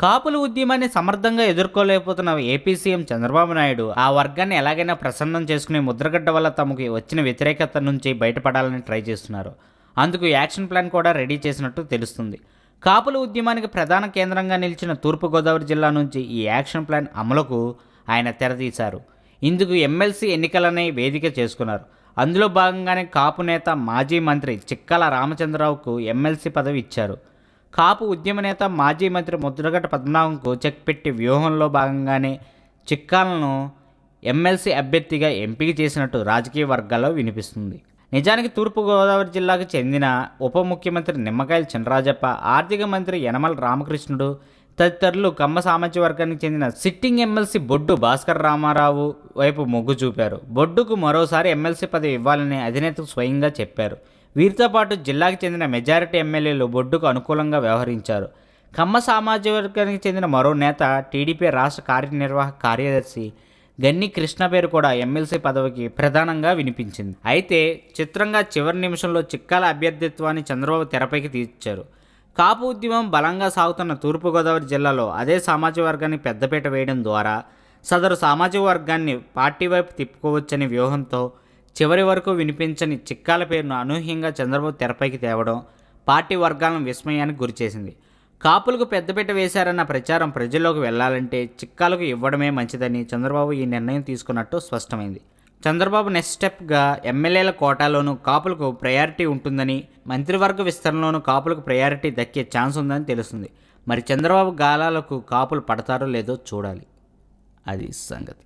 కాపుల ఉద్యమాన్ని సమర్థంగా ఎదుర్కోలేకపోతున్న ఏపీ సీఎం చంద్రబాబు నాయుడు ఆ వర్గాన్ని ఎలాగైనా ప్రసన్నం చేసుకునే ముద్రగడ్డ వల్ల తమకు వచ్చిన వ్యతిరేకత నుంచి బయటపడాలని ట్రై చేస్తున్నారు. అందుకు యాక్షన్ ప్లాన్ కూడా రెడీ చేసినట్టు తెలుస్తుంది. కాపుల ఉద్యమానికి ప్రధాన కేంద్రంగా నిలిచిన తూర్పుగోదావరి జిల్లా నుంచి ఈ యాక్షన్ ప్లాన్ అమలుకు ఆయన తెరతీశారు. ఇందుకు ఎమ్మెల్సీ ఎన్నికలనే వేదిక చేసుకున్నారు. అందులో భాగంగానే కాపు నేత మాజీ మంత్రి చిక్కల రామచంద్రరావుకు ఎమ్మెల్సీ పదవి ఇచ్చారు. కాపు ఉద్యమ నేత మాజీ మంత్రి ముద్రగట్ట పద్మనాభంకు చెక్ పెట్టి వ్యూహంలో భాగంగానే చిక్కాలను ఎమ్మెల్సీ అభ్యర్థిగా ఎంపిక చేసినట్టు రాజకీయ వర్గాల్లో వినిపిస్తుంది. నిజానికి తూర్పుగోదావరి జిల్లాకు చెందిన ఉప ముఖ్యమంత్రి నిమ్మకాయల చినరాజప్ప ఆర్థిక మంత్రి యనమల రామకృష్ణుడు తదితరులు కమ్మ సామాజిక వర్గానికి చెందిన సిట్టింగ్ ఎమ్మెల్సీ బొడ్డు భాస్కర్ రామారావు వైపు మొగ్గు చూపారు. బొడ్డుకు మరోసారి ఎమ్మెల్సీ పదవి ఇవ్వాలని అధినేతకు స్వయంగా చెప్పారు. వీరితో పాటు జిల్లాకు చెందిన మెజారిటీ ఎమ్మెల్యేలు బొడ్డుకు అనుకూలంగా వ్యవహరించారు. కమ్మ సామాజిక వర్గానికి చెందిన మరో నేత టీడీపీ రాష్ట్ర కార్యనిర్వాహక కార్యదర్శి గన్ని కృష్ణ పేరు కూడా ఎమ్మెల్సీ పదవికి ప్రధానంగా వినిపించింది. అయితే చిత్రంగా చివరి నిమిషంలో చిక్కాల అభ్యర్థిత్వాన్ని చంద్రబాబు తెరపైకి తీర్చారు. కాపు ఉద్యమం బలంగా సాగుతున్న తూర్పుగోదావరి జిల్లాలో అదే సామాజిక వర్గానికి పెద్దపీట వేయడం ద్వారా సదరు సామాజిక వర్గాన్ని పార్టీ వైపు తిప్పుకోవచ్చని వ్యూహంతో చివరి వరకు వినిపించని చిక్కాల పేరును అనూహ్యంగా చంద్రబాబు తెరపైకి తేవడం పార్టీ వర్గాలను విస్మయానికి గురిచేసింది కాపులకు పెద్దపీట వేశారన్న ప్రచారం ప్రజల్లోకి వెళ్ళాలంటే చిక్కాలకు ఇవ్వడమే మంచిదని చంద్రబాబు ఈ నిర్ణయం తీసుకున్నట్టు స్పష్టమైంది. చంద్రబాబు నెక్స్ట్ స్టెప్గా ఎమ్మెల్యేల కోటాలోనూ కాపులకు ప్రయారిటీ ఉంటుందని మంత్రివర్గ విస్తరణలోనూ కాపులకు ప్రయారిటీ దక్కే ఛాన్స్ ఉందని తెలుస్తుంది. మరి చంద్రబాబు గాలాలకు కాపులు పడతారో లేదో చూడాలి. అది సంగతి.